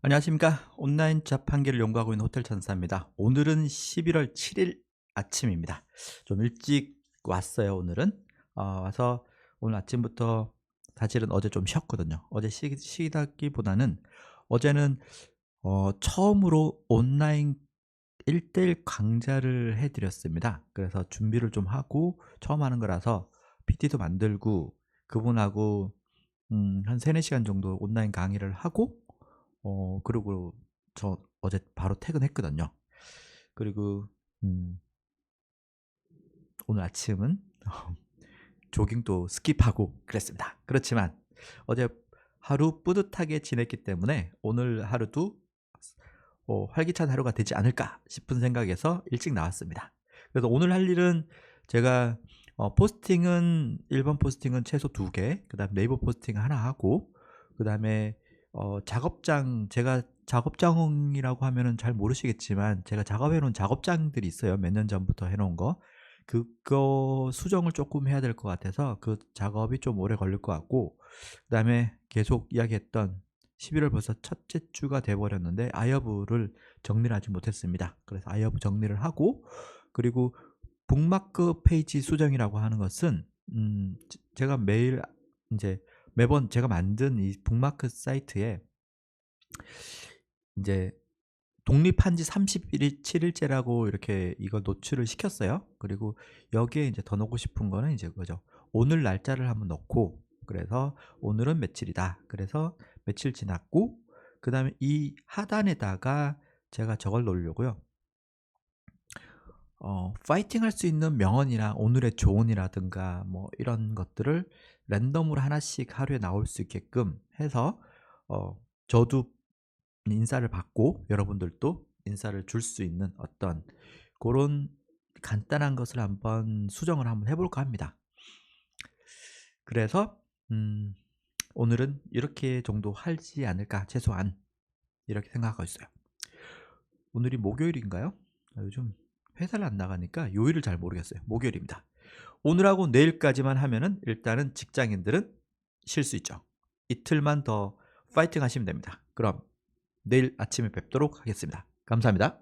안녕하십니까. 온라인 자판기를 연구하고 있는 호텔 천사입니다. 오늘은 11월 7일 아침입니다. 좀 일찍 왔어요, 오늘은. 어, 와서 오늘 아침부터 사실은 어제 좀 쉬었거든요. 어제 쉬, 쉬다기보다는 어제는 어, 처음으로 온라인 1대1 강좌를 해드렸습니다. 그래서 준비를 좀 하고 처음 하는 거라서 PT도 만들고 그분하고 음, 한 3, 4시간 정도 온라인 강의를 하고 어 그리고 저 어제 바로 퇴근했거든요. 그리고 음 오늘 아침은 조깅도 스킵하고 그랬습니다. 그렇지만 어제 하루 뿌듯하게 지냈기 때문에 오늘 하루도 어, 활기찬 하루가 되지 않을까 싶은 생각에서 일찍 나왔습니다. 그래서 오늘 할 일은 제가 어, 포스팅은 1번 포스팅은 최소 2개, 그 다음 네이버 포스팅 하나 하고 그 다음에 어, 작업장 제가 작업장이라고 하면은 잘 모르시겠지만 제가 작업해 놓은 작업장들이 있어요. 몇 년 전부터 해 놓은 거. 그거 수정을 조금 해야 될 것 같아서 그 작업이 좀 오래 걸릴 것 같고 그다음에 계속 이야기했던 11월 벌써 첫째 주가 돼 버렸는데 아이허브를 정리를 하지 못했습니다. 그래서 아이허브 정리를 하고 그리고 북마크 페이지 수정이라고 하는 것은 음 제가 매일 이제 매번 제가 만든 이 북마크 사이트에 이제 독립한 지 37일째라고 이렇게 이걸 노출을 시켰어요. 그리고 여기에 이제 더 넣고 싶은 거는 이제 그거죠. 오늘 날짜를 한번 넣고 그래서 오늘은 며칠이다. 그래서 며칠 지났고 그 다음에 이 하단에다가 제가 저걸 놓으려고요. 어, 파이팅 할 수 있는 명언이나 오늘의 조언이라든가 뭐 이런 것들을 랜덤으로 하나씩 하루에 나올 수 있게끔 해서 어, 저도 인사를 받고 여러분들도 인사를 줄 수 있는 어떤 그런 간단한 것을 한번 수정을 한번 해볼까 합니다. 그래서 음, 오늘은 이렇게 정도 하지 않을까 최소한 이렇게 생각하고 있어요. 오늘이 목요일인가요? 아, 요즘 회사를 안 나가니까 요일을 잘 모르겠어요. 목요일입니다. 오늘하고 내일까지만 하면은 일단은 직장인들은 쉴 수 있죠. 이틀만 더 파이팅 하시면 됩니다. 그럼 내일 아침에 뵙도록 하겠습니다. 감사합니다.